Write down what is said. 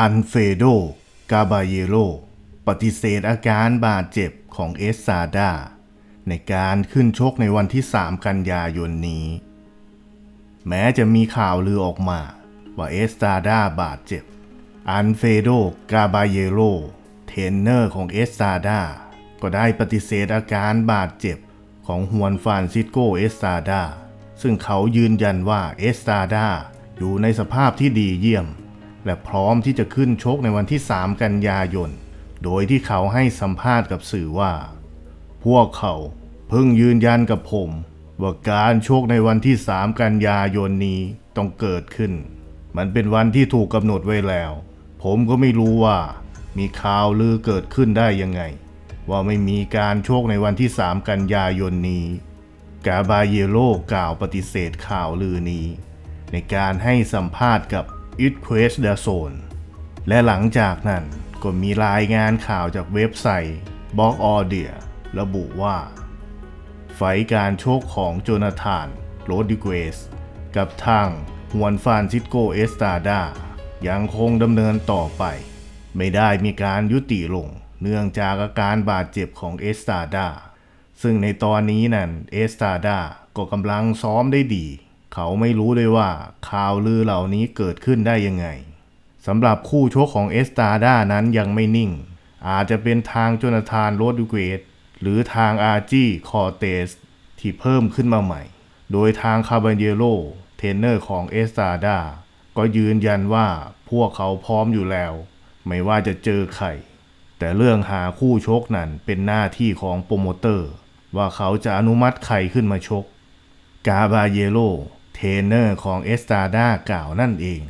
อันเฟโด กาบาเยโรปฏิเสธอาการบาดเจ็บของเอสซาดา ในการขึ้นชกในวันที่ 3 กันยายนนี้ แม้จะมีข่าวลือออกมา ว่าเอสตาดาบาดเจ็บ อันเฟโด กาบาเยโรเทรนเนอร์ของเอสตาดา ก็ได้ปฏิเสธอาการบาดเจ็บของฮวนฟานซิโกเอสตาดา ซึ่งเขายืนยันว่าเอสตาดาอยู่ในสภาพที่ดีเยี่ยม และพร้อมที่จะขึ้นชกในวันที่ 3 กันยายน โดยที่เขาให้สัมภาษณ์กับสื่อว่า พวกเขาเพิ่งยืนยันกับผม ว่าการชกในวันที่ 3 กันยายนนี้ต้องเกิดขึ้น มันเป็นวันที่ถูกกำหนดไว้แล้ว ผมก็ไม่รู้ว่า มีข่าวลือเกิดขึ้นได้ยังไง ว่าไม่มีการโชกในวันที่ 3 กันยายนนี้ กาบาเยโลกล่าวปฏิเสธข่าวลือนี้ ในการให้สัมภาษณ์กับ i t q u e s t d a z o n และหลังจากนั้นก็มีรายงานข่าวจากเว็บไซต์ b o x a u d i a ระบุว่า ไฟการโชคของโจนาธานโรดิเกสกับทางฮวนฟานซิสโกเอสตาดายังคงดำเนินต่อไป ไม่ได้มีการยุติลง เนื่องจากอาการบาดเจ็บของเอสตาดาซึ่งในตอนนี้นั่นเอสตาดาก็กำลังซ้อมได้ดี เขาไม่รู้เลยว่าข่าวลือเหล่านี้เกิดขึ้นได้ยังไงสำหรับคู่ชกของเอสตาดานั้นยังไม่นิ่ง อาจจะเป็นทางโจนาธานโรดริเกสหรือทางอาร์จี้คอร์เตสที่เพิ่มขึ้นมาใหม่ โดยทางคาบาเยโรเทรนเนอร์ของเอสตาดาก็ยืนยันว่าพวกเขาพร้อมอยู่แล้ว ไม่ว่าจะเจอใคร แต่เรื่องหาคู่ชกนั้นเป็นหน้าที่ของโปรโมเตอร์ ว่าเขาจะอนุมัติใครขึ้นมาชก กาบาเยโร เทรนเนอร์ของเอสตาดากล่าวนั่นเอง